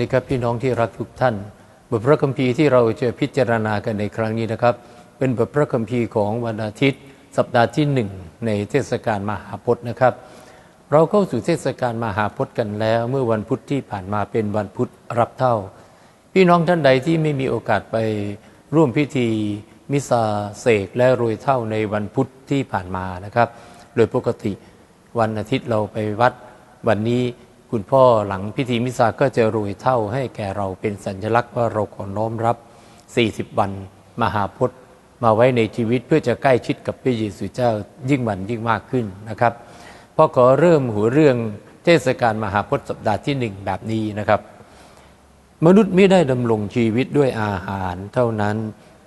ดีครับพี่น้องที่รักทุกท่าน บทพระคัมภีร์ที่เราจะพิจารณากันในครั้งนี้นะครับ เป็นบทพระคัมภีร์ของวันอาทิตย์ สัปดาห์ที่หนึ่งในเทศกาลมหาพจน์นะครับ เราเข้าสู่เทศกาลมหาพจน์กันแล้ว เมื่อวันพุธที่ผ่านมาเป็นวันพุธรับเท่า พี่น้องท่านใดที่ไม่มีโอกาสไปร่วมพิธีมิสาเสกและโรยเท่าในวันพุธที่ผ่านมานะครับ โดยปกติวันอาทิตย์เราไปวัดวันนี้ คุณพ่อหลังพิธีมิสาก็จะโรยเท่าให้แก่เราเป็นสัญลักษณ์ว่าเราขอน้อมรับ 40 วันมหาพจน์ มาไว้ในชีวิตเพื่อจะใกล้ชิดกับพระเยซูเจ้ายิ่งวันยิ่งมากขึ้นนะครับพอขอเริ่มหัวเรื่องเทศกาลมหาพจน์สัปดาห์ที่หนึ่งแบบนี้นะครับ มนุษย์ไม่ได้ดำรงชีวิตด้วยอาหารเท่านั้น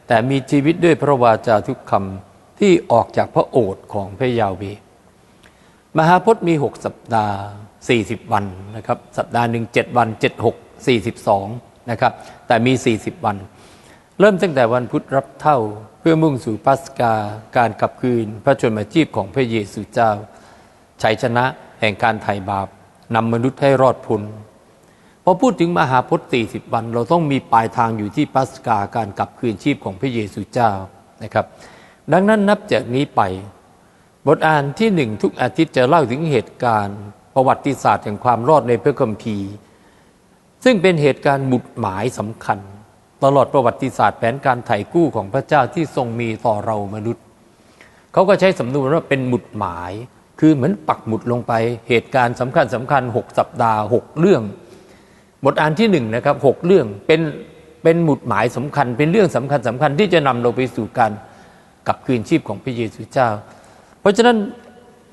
แต่มีชีวิตด้วยพระวาจาทุกคำที่ออกจากพระโอษฐ์ของพระยาเวมหาพจน์มี6สัปดาห์ 40 วันนะครับ สัปดาห์หนึ่ง7วัน 7 6 42 นะครับ แต่มี 40 วัน เริ่มตั้งแต่วันพุธรับเท่าเพื่อมุ่งสู่ปัสกาการกลับคืน พระชนมาชีพของพระเยซูเจ้าชัยชนะแห่งการไถ่บาปนำมนุษย์ให้รอดพ้นพอพูดถึงมหาพจน์40 วัน เราต้องมีปลายทางอยู่ที่ปัสกาการกลับคืนชีพของพระเยซูเจ้านะครับ ดังนั้นนับจากนี้ไป บทอ่านที่หนึ่งทุกอาทิตย์จะเล่าถึงเหตุการณ์ ประวัติศาสตร์แห่งความรอดในพระคัมภีร์ ซึ่งเป็นเหตุการณ์หมุดหมายสำคัญ ตลอดประวัติศาสตร์แผนการไถ่กู้ของพระเจ้าที่ทรงมีต่อเรามนุษย์เขาก็ใช้สำนวนว่าเป็นหมุดหมาย คือเหมือนปักหมุดลงไปเหตุการณ์สำคัญสำคัญหกสัปดาห์หกเรื่อง บทอ่านที่หนึ่งนะครับหกเรื่องเป็นเป็นหมุดหมายสำคัญ เป็นเรื่องสำคัญสำคัญที่จะนำเราไปสู่การกลับคืนชีพของพระเยซูเจ้า เพราะฉะนั้น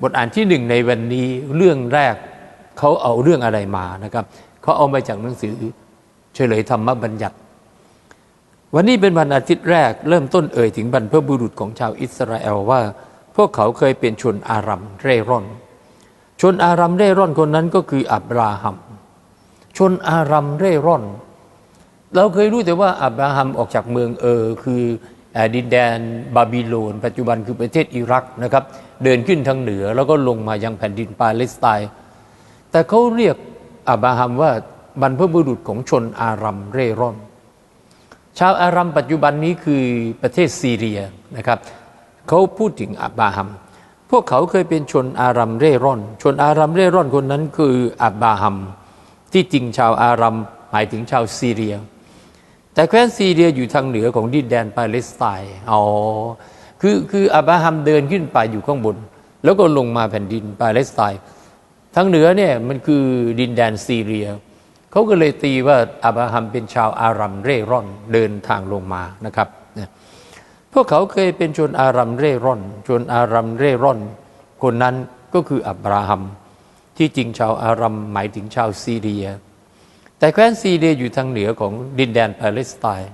บทอ่านที่หนึ่งในวันนี้เรื่องแรกเขาเอาเรื่องอะไรมานะครับเขาเอามาจากหนังสือเฉลยธรรมบัญญัติ วันนี้เป็นวันอาทิตย์แรกเริ่มต้นเอ่ยถึงบรรพบุรุษของชาวอิสราเอลว่า พวกเขาเคยเป็นชนอารัมเร่ร่อน ชนอารัมเร่ร่อนคนนั้นก็คืออับราฮัม ชนอารัมเร่ร่อน เราเคยรู้แต่ว่าอับราฮัมออกจากเมืองเออคือ ดินแดนบาบิโลน ปัจจุบันคือประเทศอิรักนะครับ เดินขึ้นทางเหนือแล้วก็ลงมายังแผ่นดินปาเลสไตน์ แต่เขาเรียกอับราฮัมว่าบรรพบุรุษของชนอารัมเร่ร่อน ชาวอารัมปัจจุบันนี้คือประเทศซีเรียนะครับเขาพูดถึงอับราฮัม พวกเขาเคยเป็นชนอารัมเร่ร่อน ชนอารัมเร่ร่อนคนนั้นคืออับราฮัม ที่จริงชาวอารัมหมายถึงชาวซีเรีย แต่แคว้นซีเรียอยู่ทางเหนือของดินแดนปาเลสไตน์อ๋อคือคืออับราฮัมเดินขึ้นไปอยู่ข้างบน แล้วก็ลงมาแผ่นดินปาเลสไตน์ทางเหนือเนี่ยมันคือดินแดนซีเรียเขาก็เลยตีว่าอับราฮัมเป็นชาวอารัมเร่ร่อนเดินทางลงมานะครับพวกเขาเคยเป็นชนอารัมเร่ร่อน ชนอารัมเร่ร่อน คนนั้นก็คืออับราฮัม ที่จริงชาวอารัมหมายถึงชาวซีเรีย แต่แคว้นซีเรียอยู่ทางเหนือของดินแดนปาเลสไตน์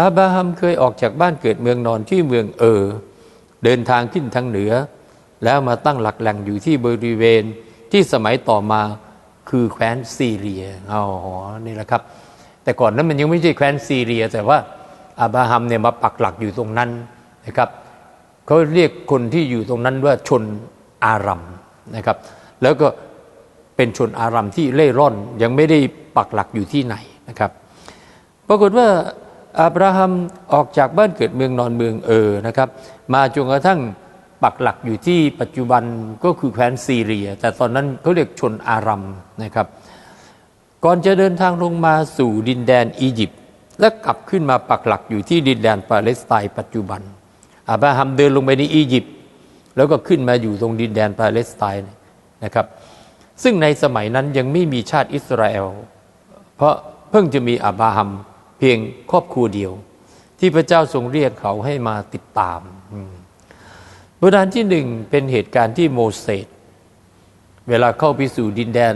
อับราฮัมเคยออกจากบ้านเกิดเมืองนอนที่เมืองเออ เดินทางขึ้นทางเหนือ แล้วมาตั้งหลักแหล่งอยู่ที่บริเวณที่สมัยต่อมาคือแคว้นซีเรียอ๋อนี่แหละครับ แต่ก่อนนั้นมันยังไม่ใช่แคว้นซีเรีย แต่ว่าอับราฮัมเนี่ยมาปักหลักอยู่ตรงนั้นนะครับเขาเรียกคนที่อยู่ตรงนั้นว่าชนอารัมนะครับ แล้วก็ เป็นชนอารัมที่เล่ร่อนยังไม่ได้ปักหลักอยู่ที่ไหนนะครับ ปรากฏว่าอับราฮัมออกจากบ้านเกิดเมืองนอนเมืองเออนะครับ มาจนกระทั่งปักหลักอยู่ที่ปัจจุบันก็คือแคว้นซีเรีย แต่ตอนนั้นเขาเรียกชนอารัมนะครับ ก่อนจะเดินทางลงมาสู่ดินแดนอียิปต์และกลับขึ้นมาปักหลักอยู่ที่ดินแดนปาเลสไตน์ปัจจุบันอับราฮัมเดินลงไปในอียิปต์แล้วก็ขึ้นมาอยู่ตรงดินแดนปาเลสไตน์นะครับ ซึ่งในสมัยนั้นยังไม่มีชาติอิสราเอล เพราะเพิ่งจะมีอับราฮัมเพียงครอบครัวเดียว ที่พระเจ้าทรงเรียกเขาให้มาติดตามบทานที่หนึ่งเป็นเหตุการณ์ที่โมเสสเวลาเข้าไปสู่ดินแดน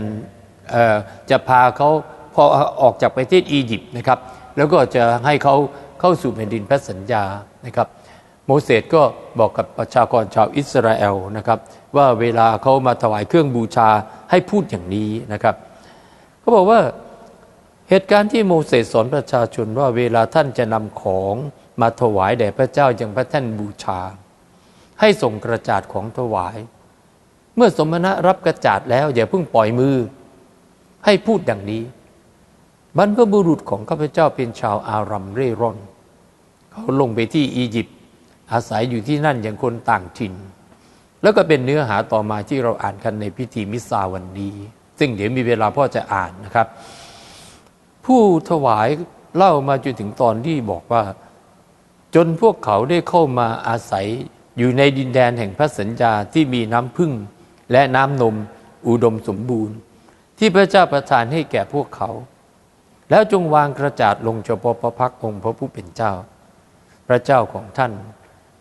จะพาเขาพอออกจากประเทศอียิปต์นะครับ แล้วก็จะให้เขาเข้าสู่แผ่นดินพระสัญญานะครับ โมเสสก็บอกกับประชากรชาวอิสราเอลนะครับ ว่าเวลาเขามาถวายเครื่องบูชาให้พูดอย่างนี้นะครับเขาบอกว่าเหตุการณ์ที่โมเสสสอนประชาชนว่าเวลาท่านจะนำของมาถวายแด่พระเจ้าอย่างพระท่านบูชา ให้ส่งกระจาดของถวาย เมื่อสมณะรับกระจาดแล้วอย่าเพิ่งปล่อยมือ ให้พูดดังนี้ บรรพบุรุษของข้าพเจ้าเป็นชาวอารัมเร่ร่อน เขาลงไปที่อียิปต์ อาศัยอยู่ที่นั่นอย่างคนต่างถิ่น แล้วก็เป็นเนื้อหาต่อมาที่เราอ่านกันในพิธีมิสซาวันนี้ ซึ่งเดี๋ยวมีเวลาพ่อจะอ่านนะครับ ผู้ถวายเล่ามาจนถึงตอนที่บอกว่า จนพวกเขาได้เข้ามาอาศัยอยู่ในดินแดนแห่งพระสัญญาที่มีน้ำพึ่งและน้ำนมอุดมสมบูรณ์ ที่พระเจ้าประทานให้แก่พวกเขา แล้วจงวางกระจาดลงเฉพาะพระพักตร์องค์พระผู้เป็นเจ้า พระเจ้าของท่าน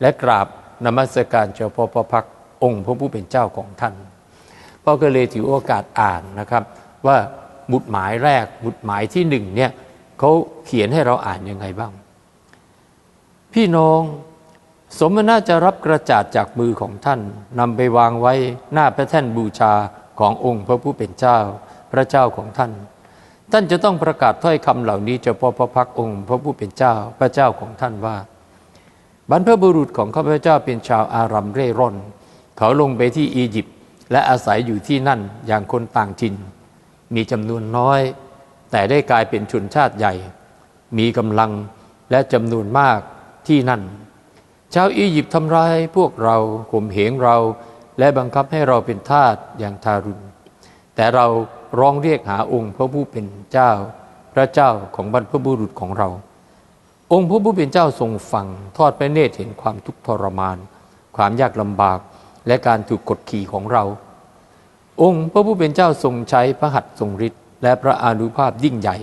และกราบนมัสการเฉพาะพระพักองค์พระผู้เป็นเจ้าของท่านพ่อก็เลยถือโอกาสอ่านนะครับ ว่าหมุดหมายแรกหมุดหมายที่หนึ่งเนี่ยเขาเขียนให้เราอ่านยังไงบ้าง พี่น้องสมณะจะรับกระจาดจากมือของท่านนำไปวางไว้หน้าพระแท่นบูชาขององค์พระผู้เป็นเจ้า พระเจ้าของท่าน ท่านจะต้องประกาศถ้อยคำเหล่านี้เฉพาะพระพักองค์ พระผู้เป็นเจ้าพระเจ้าของท่านว่า บรรพบุรุษของข้าพเจ้าเป็นชาวอารัมเร่ร่อน เขาลงไปที่อียิปต์และอาศัยอยู่ที่นั่นอย่างคนต่างถิ่น มีจำนวนน้อย แต่ได้กลายเป็นชนชาติใหญ่ มีกำลังและจำนวนมากที่นั่น ชาวอียิปต์ทำร้ายพวกเราข่มเหงเรา และบังคับให้เราเป็นทาสอย่างทารุณ แต่เราร้องเรียกหาองค์พระผู้เป็นเจ้า พระเจ้าของบรรพบุรุษของเรา องค์พระผู้เป็นเจ้าทรงฟัง ทอดพระเนตรเห็นความทุกข์ทรมาน ความยากลำบากและการถูกกดขี่ของเรา องค์พระผู้เป็นเจ้าทรงใช้พระหัตถ์ทรงฤทธิ์และพระอานุภาพยิ่งใหญ่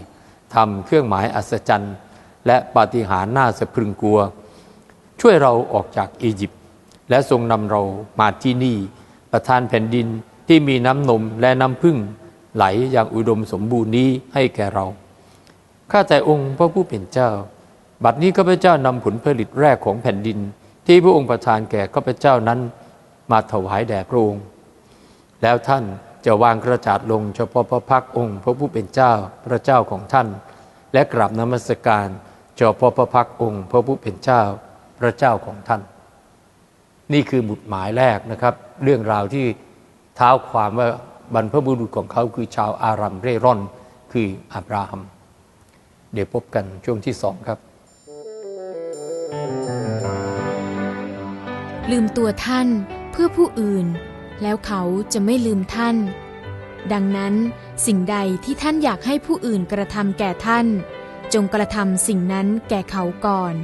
ทำเครื่องหมายอัศจรรย์ และปาฏิหาริย์น่าสะพรึงกลัว ช่วยเราออกจากอียิปต์และทรงนำเรามาที่นี่ ประทานแผ่นดินที่มีน้ำนมและน้ำพึ่งไหลอย่างอุดมสมบูรณ์นี้ให้แก่เรา ข้าแต่องค์พระผู้เป็นเจ้า บัดนี้ข้าพเจ้านำผลผลิตแรกของแผ่นดิน ที่พระองค์ประทานแก่ข้าพเจ้านั้น มาถวายแด่พระองค์ แล้วท่านจะวางกระจาดลงเฉพาะพระพักองค์ พระผู้เป็นเจ้าพระเจ้าของท่าน และกราบนมัสการเฉพาะพระพักองค์ พระผู้เป็นเจ้าพระเจ้าของท่าน นี่คือหมุดหมายแรกนะครับ เรื่องราวที่เท้าความว่าบรรพบุรุษของเขาคือชาวอารัมเร่ร่อนคืออับราฮัม เดี๋ยวพบกันช่วงที่สองครับ ลืมตัวท่านเพื่อผู้อื่น แล้วเขาจะไม่ลืมท่าน ดังนั้นสิ่งใดที่ท่านอยากให้ผู้อื่นกระทำแก่ท่าน จงกระทำสิ่งนั้นแก่เขาก่อน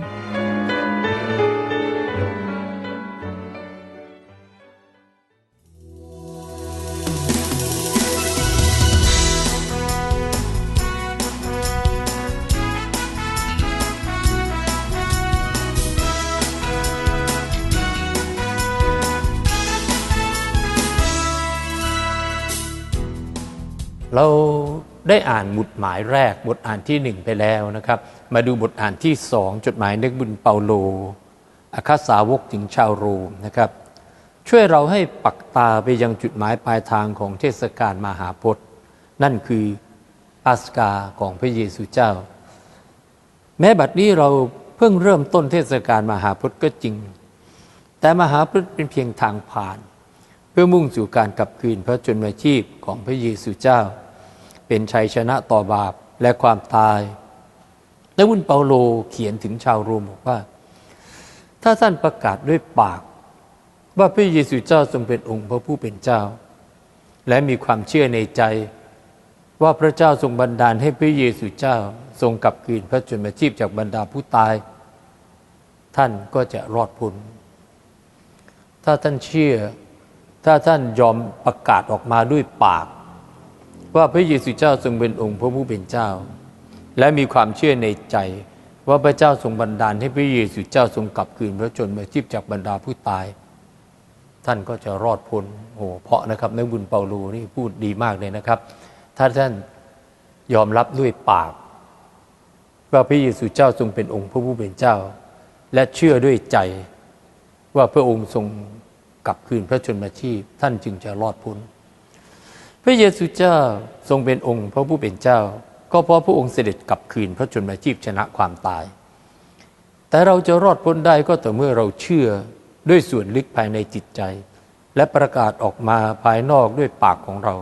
เราได้อ่านบทหมายแรกบทอ่านที่หนึ่งไปแล้วนะครับ มาดูบทอ่านที่สองจดหมายนึกบุญเปาโลอาคาสาวกถึงชาวโรมนะครับ ช่วยเราให้ปักตาไปยังจุดหมายปลายทางของเทศกาลมหาพจน์ นั่นคือปัสกาของพระเยซูเจ้า แม้บัดนี้เราเพิ่งเริ่มต้นเทศกาลมหาพจน์ก็จริง แต่มหาพจน์เป็นเพียงทางผ่าน เพื่อมุ่งสู่การกลับคืนพระชนมาชีพของพระเยซูเจ้า เป็นชัยชนะต่อบาปและความตาย และวุนเปาโลเขียนถึงชาวโรมบอกว่า ถ้าท่านประกาศด้วยปาก ว่าพระเยซูเจ้าทรงเป็นองค์พระผู้เป็นเจ้า และมีความเชื่อในใจ ว่าพระเจ้าทรงบันดาลให้พระเยซูเจ้าทรงกลับคืนพระชนมาชีพจากบรรดาผู้ตาย ท่านก็จะรอดพ้นถ้าท่านเชื่อ ถ้าท่านยอมประกาศออกมาด้วยปาก ว่าพระเยซูเจ้าทรงเป็นองค์พระผู้เป็นเจ้า และมีความเชื่อในใจว่าพระเจ้าทรงบันดาลให้พระเยซูเจ้าทรงกลับคืนพระชนมาชีพจากบรรดาผู้ตาย ท่านก็จะรอดพ้นโอ้เพราะนะครับในบุญเปาโลนี่พูดดีมากเลยนะครับ ถ้าท่านยอมรับด้วยปาก ว่าพระเยซูเจ้าทรงเป็นองค์พระผู้เป็นเจ้า และเชื่อด้วยใจว่าพระองค์ทรงกลับคืนพระชนมาชีพ ท่านจึงจะรอดพ้น ระเยซูเจ้าทรงเป็นองค์พระผู้เป็นเจ้า ก็เพราะพระองค์เสด็จกลับคืนพระชนมาชีพชนะความตาย แต่เราจะรอดพ้นได้ก็ต่อเมื่อเราเชื่อด้วยส่วนลึกภายในจิตใจ และประกาศออกมาภายนอกด้วยปากของเรา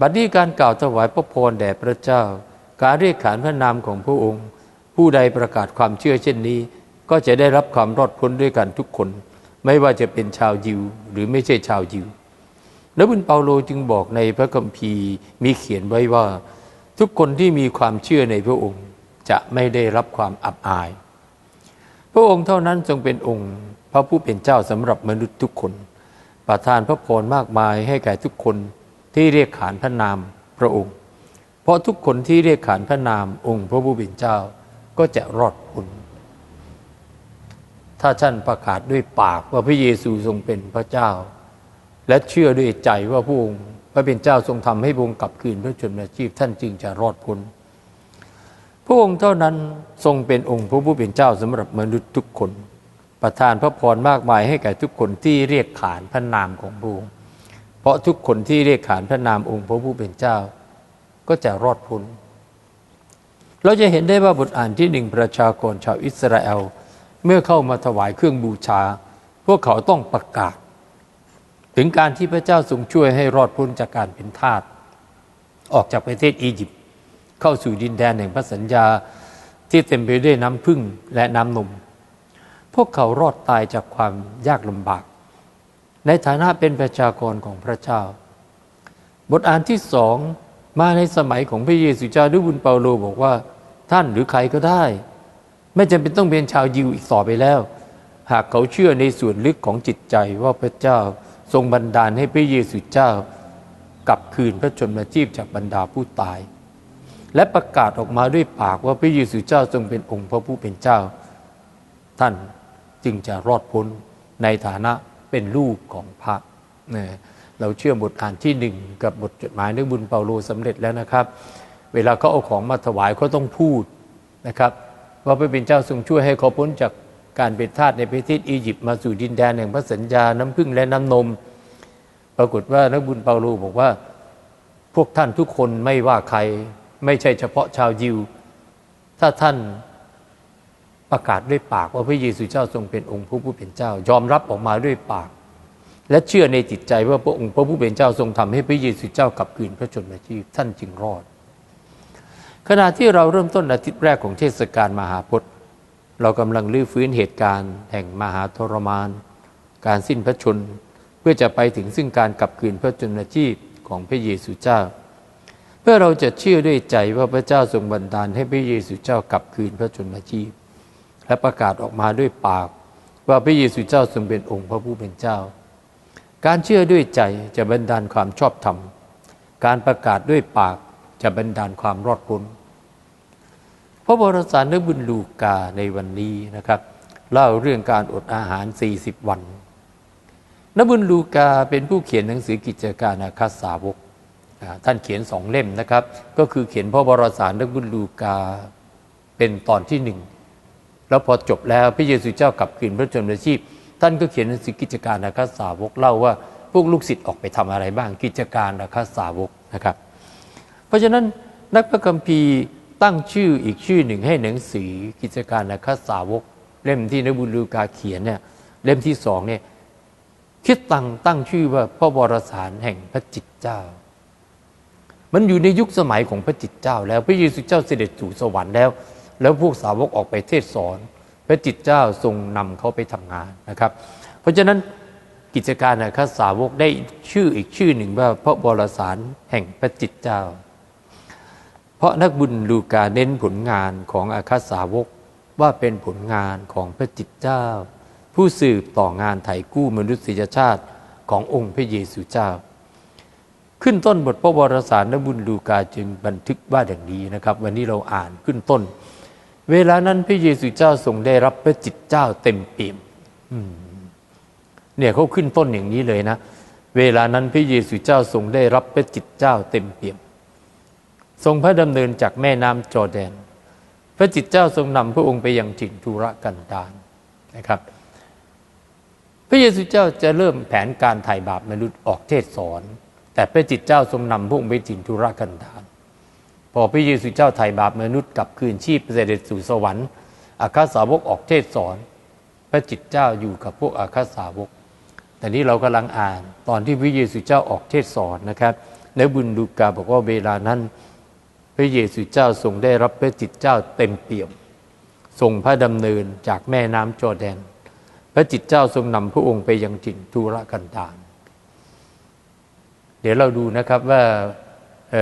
บัดนี้การกล่าวถวายพระพรแด่พระเจ้า การเรียกขานพระนามของพระองค์ ผู้ใดประกาศความเชื่อเช่นนี้ ก็จะได้รับความรอดพ้นด้วยกันทุกคน ไม่ว่าจะเป็นชาวยิวหรือไม่ใช่ชาวยิว แล้วบุญเปาโลจึงบอกในพระคัมภีร์มีเขียนไว้ว่า ทุกคนที่มีความเชื่อในพระองค์จะไม่ได้รับความอับอาย พระองค์เท่านั้นทรงเป็นองค์ พระผู้เป็นเจ้าสำหรับมนุษย์ทุกคน ประทานพระพรมากมายให้แก่ทุกคนที่เรียกขานพระนามพระองค์ เพราะทุกคนที่เรียกขานพระนามองค์พระผู้เป็นเจ้าก็จะรอดพ้นถ้าท่านประกาศด้วยปากว่าพระเยซูทรงเป็นพระเจ้า และเชื่อด้วยใจว่าพระองค์พระเป็นเจ้าทรงทำให้พระองค์กลับคืนพระชนมาชีพท่านจึงจะรอดพ้นพระองค์เท่านั้นทรงเป็นองค์พระผู้เป็นเจ้าสำหรับมนุษย์ทุกคน ประทานพระพรมากมายให้แก่ทุกคนที่เรียกขานพระนามของพระองค์เพราะทุกคนที่เรียกขานพระนามองค์พระผู้เป็นเจ้า ก็จะรอดพ้นเราจะเห็นได้ว่าบทอ่านที่หนึ่งประชากรชาวอิสราเอล เมื่อเข้ามาถวายเครื่องบูชา พวกเขาต้องประกาศ ถึงการที่พระเจ้าทรงช่วยให้รอดพ้นจากการเป็นทาสออกจากประเทศอียิปต์เข้าสู่ดินแดนแห่งพระสัญญาที่เต็มไปด้วยน้ำพึ่งและน้ำนม พวกเขารอดตายจากความยากลำบาก ในฐานะเป็นประชากรของพระเจ้า บทอ่านที่สองมาในสมัยของพระเยซูเจ้าด้วยบุญเปาโลบอกว่า ท่านหรือใครก็ได้ ไม่จำเป็นต้องเป็นชาวยิวอีกต่อไปแล้ว หากเขาเชื่อในส่วนลึกของจิตใจว่าพระเจ้า ทรงบันดาลให้พระเยซูเจ้ากลับคืนพระชนมาชีพจากบรรดาผู้ตาย และประกาศออกมาด้วยปากว่าพระเยซูเจ้าทรงเป็นองค์พระผู้เป็นเจ้า ท่านจึงจะรอดพ้นในฐานะเป็นลูกของพระเนี่ยเราเชื่อบทอ่านที่หนึ่งกับบทจดหมายนึกบุญเปาโลสำเร็จแล้วนะครับ เวลาเขาเอาของมาถวายเขาต้องพูดนะครับว่าพระเป็นเจ้าทรงช่วยให้เขาพ้นจาก การเป็นทาสในประเทศอียิปต์มาสู่ดินแดนแห่งพระสัญญาน้ำพึ่งและน้ำนม ปรากฏว่านักบุญเปาโลบอกว่า พวกท่านทุกคนไม่ว่าใคร ไม่ใช่เฉพาะชาวยิว ถ้าท่านประกาศด้วยปากว่าพระเยซูเจ้าทรงเป็นองค์พระผู้เป็นเจ้า ยอมรับออกมาด้วยปาก และเชื่อในจิตใจว่าพระองค์พระผู้เป็นเจ้าทรงทำให้พระเยซูเจ้ากลับคืนพระชนมาชีพท่านจึงรอด ขณะที่เราเริ่มต้นอาทิตย์แรกของเทศกาลมหาพจน์ เรากำลังลื้อฟื้นเหตุการณ์แห่งมหาทรมาน การสิ้นพระชน เพื่อจะไปถึงซึ่งการกลับคืนพระชนมาชีพของพระเยซูเจ้า เพื่อเราจะเชื่อด้วยใจว่าพระเจ้าทรงบันดาลให้พระเยซูเจ้ากลับคืนพระชนมาชีพ และประกาศออกมาด้วยปาก ว่าพระเยซูเจ้าทรงเป็นองค์พระผู้เป็นเจ้า การเชื่อด้วยใจจะบันดาลความชอบธรรม การประกาศด้วยปากจะบันดาลความรอดพ้น พระบรสารนบุญลูกาในวันนี้นะครับ เล่าเรื่องการอดอาหาร 40 วันนบุญลูกาเป็นผู้เขียนหนังสือกิจการอาคาสาวกท่านเขียนสองเล่มนะครับ ก็คือเขียนพระบรสารนบุญลูกาเป็นตอนที่หนึ่งแล้วพอจบแล้วพระเยซูเจ้ากลับคืนพระชนมาชีพ ท่านก็เขียนหนังสือกิจการอาคาสาวกเล่าว่าพวกลูกศิษย์ออกไปทำอะไรบ้างกิจการอาคาสาวกนะครับ เพราะฉะนั้นนักพระคัมภีร์ ตั้งชื่ออีกชื่อหนึ่งให้หนังสือกิจการอาคสาวก เล่มที่นบุลูกาเขียนเนี่ยเล่มที่สองเนี่ยคิดตั้งตั้งชื่อว่าพระวรสารแห่งพระจิตเจ้า มันอยู่ในยุคสมัยของพระจิตเจ้า แล้วพระเยซูเจ้าเสด็จสู่สวรรค์แล้ว แล้วพวกสาวกออกไปเทศสอน พระจิตเจ้าทรงนำเขาไปทำงานนะครับ เพราะฉะนั้นกิจการอาคสาวกได้ชื่ออีกชื่อหนึ่งว่าพระวรสารแห่งพระจิตเจ้า เพราะนักบุญลูกาเน้นผลงานของอาคาสาวกว่าเป็นผลงานของพระจิตเจ้า ผู้สืบต่องานไถ่กู้มนุษยชาติขององค์พระเยซูเจ้า ขึ้นต้นบทพระวรสารนบุญลูกาจึงบันทึกว่าอย่างนี้นะครับ วันนี้เราอ่านขึ้นต้น เวลานั้นพระเยซูเจ้าทรงได้รับพระจิตเจ้าเต็มเปี่ยมอืมเนี่ยเขาขึ้นต้นอย่างนี้เลยนะ เวลานั้นพระเยซูเจ้าทรงได้รับพระจิตเจ้าเต็มเปี่ยม ทรงพระดำเนินจากแม่น้ำจอแดน พระจิตเจ้าทรงนำพระองค์ไปยังถิ่นทุรกันดารนะครับ พระเยซูเจ้าจะเริ่มแผนการไถ่บาปมนุษย์ออกเทศสอน แต่พระจิตเจ้าทรงนำพระองค์ไปถิ่นทุรกันดารพอพระเยซูเจ้าไถ่บาปมนุษย์กลับคืนชีพเสด็จสู่สวรรค์อาคาสาวกออกเทศสอน พระจิตเจ้าอยู่กับพวกอาคาสาวก แต่นี้เรากำลังอ่านตอนที่พระเยซูเจ้าออกเทศสอนนะครับในบุญลูกาบอกว่าเวลานั้น พระเยซูเจ้าทรงได้รับพระจิตเจ้าเต็มเปี่ยมทรงพระดำเนินจากแม่น้ำจอร์แดน พระจิตเจ้าทรงนำพระองค์ไปยังถิ่นทุรกันดารเดี๋ยวเราดูนะครับว่าเ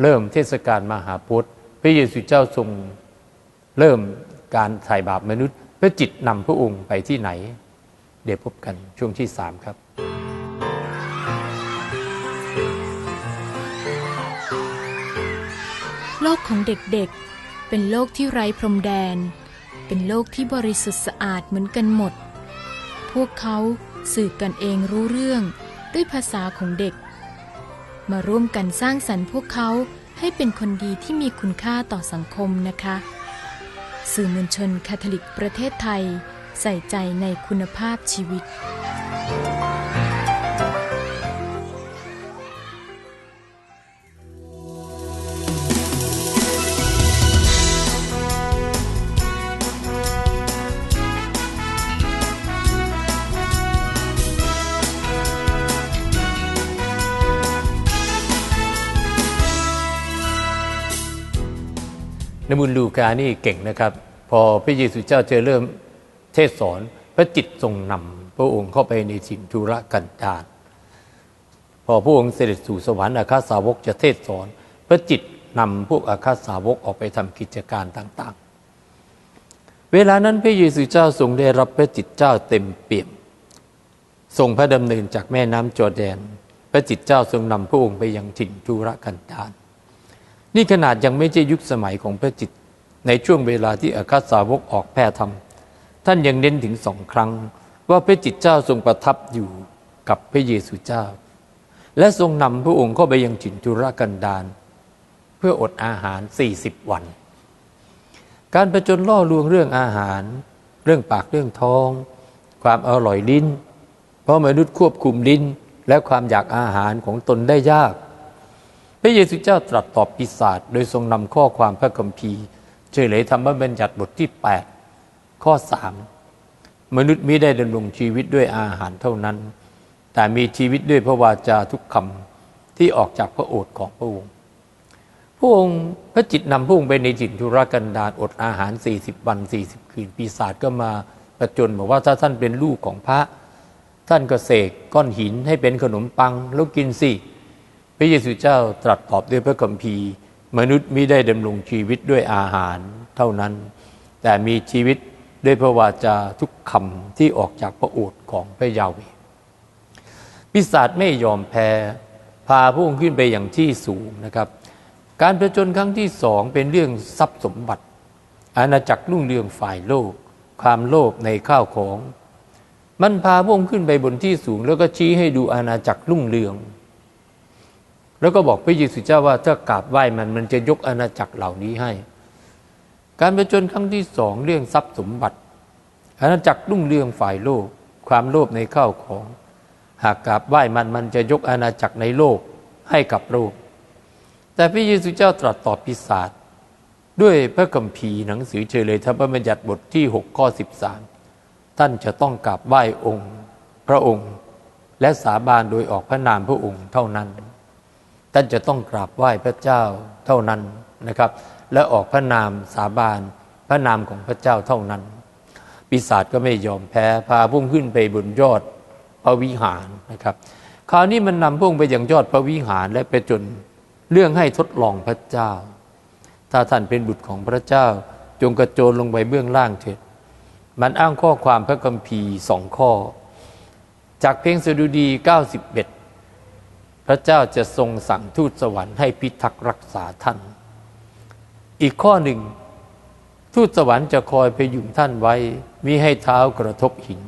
เริ่มเทศกาลมหาพุทธพระเยซูเจ้าทรงเริ่มการไถ่บาปมนุษย์ พระจิตนำพระองค์ไปที่ไหน เดี๋ยวพบกันช่วงที่สามครับ โลกของเด็กๆ เป็นโลกที่ไร้พรมแดน เป็นโลกที่บริสุทธิ์สะอาดเหมือนกันหมด พวกเขาสื่อกันเองรู้เรื่องด้วยภาษาของเด็ก มาร่วมกันสร้างสรรค์พวกเขาให้เป็นคนดีที่มีคุณค่าต่อสังคมนะคะ สื่อมวลชนคาทอลิกประเทศไทย ใส่ใจในคุณภาพชีวิต นมุนลูกานี่เก่งนะครับ พอพระเยซูเจ้าเจะเริ่มเทศสอนพระจิตทรงนำพระองค์เข้าไปในถิ่นทุรกันดารพอพระองค์เสด็จสู่สวรรค์อาคาสาวกจะเทศสอน พระจิตนำพวกอาคาสาวกออกไปทำกิจการต่างๆ เวลานั้นพระเยซูเจ้าทรงได้รับพระจิตเจ้าเต็มเปี่ยมทรงพระดำเนินจากแม่น้ำจอแดน พระจิตเจ้าทรงนำพระองค์ไปยังถิ่นทุรกันดาร นี่ขนาดยังไม่ใช่ยุคสมัยของพระจิต ในช่วงเวลาที่อาคาสาวกออกแพร่ธรรม ท่านยังเน้นถึงสองครั้ง ว่าพระจิตเจ้าทรงประทับอยู่กับพระเยซูเจ้า และทรงนำพระองค์เข้าไปยังถิ่นทุรกันดารเพื่ออดอาหาร 40 วัน การประจนล่อลวงเรื่องอาหาร เรื่องปากเรื่องท้อง ความอร่อยลิ้น เพราะมนุษย์ควบคุมลิ้นและความอยากอาหารของตนได้ยาก พระเยซูเจ้าตรัสตอบปีศาจโดยทรงนำข้อความพระคัมภีร์เฉลยธรรมบัญญัติบทที่ 8 ข้อ 3 มนุษย์มิได้ดำรงชีวิตด้วยอาหารเท่านั้น แต่มีชีวิตด้วยพระวาจาทุกคำที่ออกจากพระโอษฐ์ของพระองค์พระองค์พระจิตนำพระองค์ไปในถิ่นทุรกันดารอดอาหาร 40 วัน 40 คืน ปีศาจก็มาประจนบอกว่าถ้าท่านเป็นลูกของพระ ท่านก็เสกก้อนหินให้เป็นขนมปังแล้วกินสิ ระเยซูเจ้าตรัสตอบด้วยพระคัมภีร์ มนุษย์มิได้ดำรงชีวิตด้วยอาหารเท่านั้น แต่มีชีวิตด้วยพระวาจาทุกคำที่ออกจากพระโอษฐ์ของพระยาเวปิศาจไม่ยอมแพ้ พาพระองค์ขึ้นไปอย่างที่สูงนะครับ การประจนครั้งที่สองเป็นเรื่องทรัพย์สมบัติ อาณาจักรรุ่งเรืองฝ่ายโลก ความโลภในข้าวของ มันพาพระองค์ขึ้นไปบนที่สูง แล้วก็ชี้ให้ดูอาณาจักรรุ่งเรือง แล้วก็บอกพระเยซูเจ้าว่าถ้ากราบไหว้มันมันจะยกอาณาจักรเหล่านี้ให้ การประจนครั้งที่สองเรื่องทรัพย์สมบัติ อาณาจักรรุ่งเรืองฝ่ายโลก ความโลภในข้าวของ หากกราบไหว้มันมันจะยกอาณาจักรในโลกให้กับโลก แต่พระเยซูเจ้าตรัสตอบปิศาจด้วยพระคัมภีร์หนังสือเฉลยธรรมบัญญัติบทที่ 6 ข้อ 13 ท่านจะต้องกราบไหว้องค์ พระองค์ และสาบานโดยออกพระนามพระองค์เท่านั้น ท่านจะต้องกราบไหว้พระเจ้าเท่านั้นนะครับ และออกพระนามสาบานพระนามของพระเจ้าเท่านั้น ปีศาจก็ไม่ยอมแพ้พาพุ่งขึ้นไปบนยอดพระวิหารนะครับ คราวนี้มันนำพุ่งไปยังยอดพระวิหารและไปจนเรื่องให้ทดลองพระเจ้า ถ้าท่านเป็นบุตรของพระเจ้า จงกระโจนลงไปเบื้องล่างเถิดมันอ้างข้อความพระคัมภีร์สองข้อ จากเพลงสดุดี 91 พระเจ้าจะทรงสั่งทูตสวรรค์ให้พิทักษ์รักษาท่าน อีกข้อหนึ่ง ทูตสวรรค์จะคอยพยุงท่านไว้มิให้เท้ากระทบหิน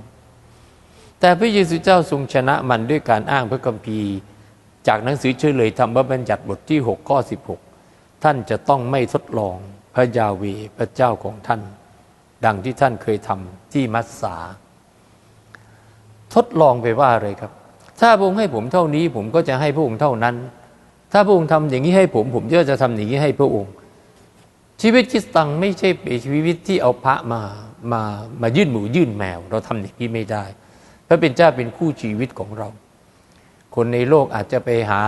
แต่พระเยซูเจ้าทรงชนะมันด้วยการอ้างพระคัมภีร์ จากหนังสือเฉลยธรรมบัญญัติบทที่ 6 ข้อ 16 ท่านจะต้องไม่ทดลองพระยาเวพระเจ้าของท่าน ดังที่ท่านเคยทำที่มัสสา ทดลองไปว่าอะไรครับ ถ้าพระองค์ให้ผมเท่านี้ผมก็จะให้พระองค์เท่านั้น ถ้าพระองค์ทำอย่างนี้ให้ผม ผมก็จะทำอย่างนี้ให้พระองค์ ชีวิตคริสตังไม่ใช่เป็นชีวิตที่เอาพระมามามายื่นหมูยื่นแมว เราทำอย่างนี้ไม่ได้ พระเป็นเจ้าเป็นคู่ชีวิตของเรา คนในโลกอาจจะไปหา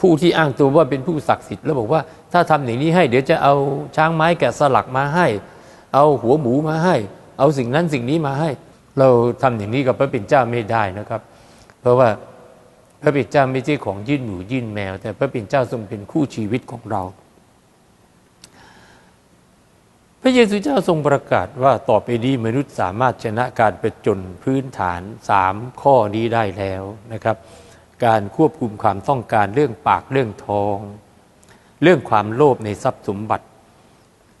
ผผู้ที่อ้างตัวว่าเป็นผู้ศักดิ์สิทธิ์แล้วบอกว่า ถ้าทำอย่างนี้ให้ เดี๋ยวจะเอาช้างไม้แกะสลักมาให้ เอาหัวหมูมาให้ เอาสิ่งนั้นสิ่งนี้มาให้ เราทำอย่างนี้กับพระเป็นเจ้าไม่ได้นะครับ เพราะว่าพระเป็นเจ้าไม่ใช่ของยื่นหมูยื่นแมว แต่พระเป็นเจ้าทรงเป็นคู่ชีวิตของเรา พระเยซูเจ้าทรงประกาศว่าต่อไปนี้มนุษย์สามารถชนะการประจนพื้นฐานสามข้อนี้ได้แล้วนะครับ การควบคุมความต้องการเรื่องปากเรื่องทอง เรื่องความโลภในทรัพย์สมบัติ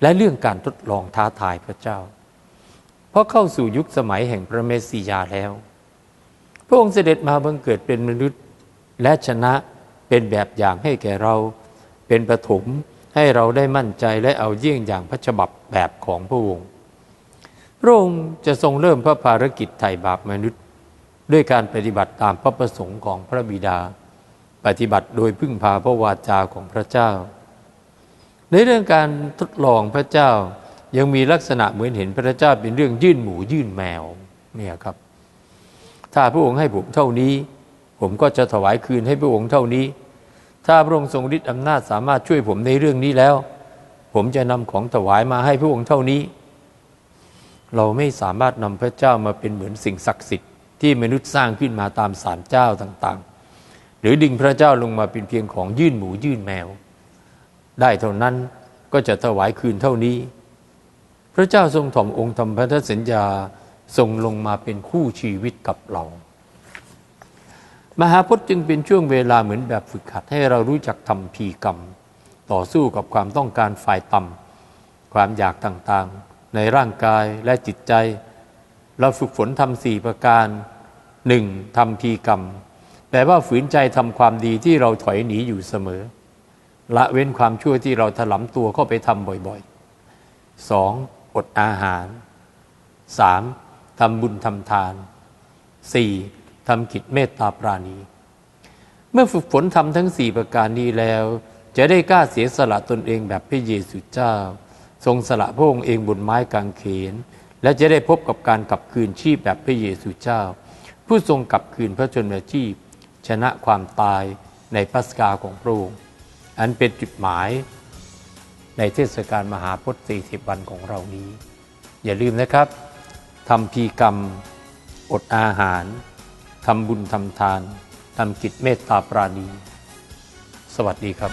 และเรื่องการทดลองท้าทายพระเจ้า เพราะเข้าสู่ยุคสมัยแห่งพระเมสสิยาแล้ว พระองค์เสด็จมาบังเกิดเป็นมนุษย์และชนะเป็นแบบอย่างให้แก่เรา เป็นปฐมให้เราได้มั่นใจและเอาเยี่ยงอย่างพระฉบับแบบของพระองค์พระองค์จะทรงเริ่มพระภารกิจไถ่บาปมนุษย์ ด้วยการปฏิบัติตามพระประสงค์ของพระบิดา ปฏิบัติโดยพึ่งพาพระวาจาของพระเจ้า ในเรื่องการทดลองพระเจ้า ยังมีลักษณะเหมือนเห็นพระเจ้าเป็นเรื่องยื่นหมูยื่นแมวเนี่ยครับ ถ้าพระองค์ให้ผมเท่านี้ ผมก็จะถวายคืนให้พระองค์เท่านี้ ถ้าพระองค์ทรงฤทธิ์อำนาจสามารถช่วยผมในเรื่องนี้แล้ว ผมจะนำของถวายมาให้พระองค์เท่านี้ เราไม่สามารถนำพระเจ้ามาเป็นเหมือนสิ่งศักดิ์สิทธิ์ที่มนุษย์สร้างขึ้นมาตามศาลเจ้าต่างๆ หรือดึงพระเจ้าลงมาเป็นเพียงของยื่นหมูยื่นแมว ได้เท่านั้นก็จะถวายคืนเท่านี้ พระเจ้าทรงถ่อมองค์ทำพันธสัญญาทรงลงมาเป็นคู่ชีวิตกับเรา มหาพจน์จึงเป็นช่วงเวลาเหมือนแบบฝึกหัดให้เรารู้จักทำพีกรรม ต่อสู้กับความต้องการฝ่ายต่ำความอยากต่างๆ ในร่างกายและจิตใจ เราฝึกฝนทำสี่ประการหนึ่งทำพีกรรมแปลว่าฝืนใจทำความดีที่เราถอยหนีอยู่เสมอ ละเว้นความชั่วที่เราถลำตัวเข้าไปทำบ่อยๆสอง อดอาหารสามทำบุญทำทานสี่ทำกิจเมตตาปราณี เมื่อฝึกฝนทำทั้งสี่ประการนี้แล้ว จะได้กล้าเสียสละตนเองแบบพระเยซูเจ้า ทรงสละพระองค์เองบนไม้กางเขน และจะได้พบกับการกลับคืนชีพแบบพระเยซูเจ้า ผู้ทรงกลับคืนพระชนมชีพ ชนะความตายในปัสกาของพระองค์อันเป็นจุดหมาย ในเทศกาลมหาพุทธ40 วันของเรานี้ อย่าลืมนะครับทำพีกรรม อดอาหารทำบุญทำทานทำกิจเมตตาปราณี สวัสดีครับ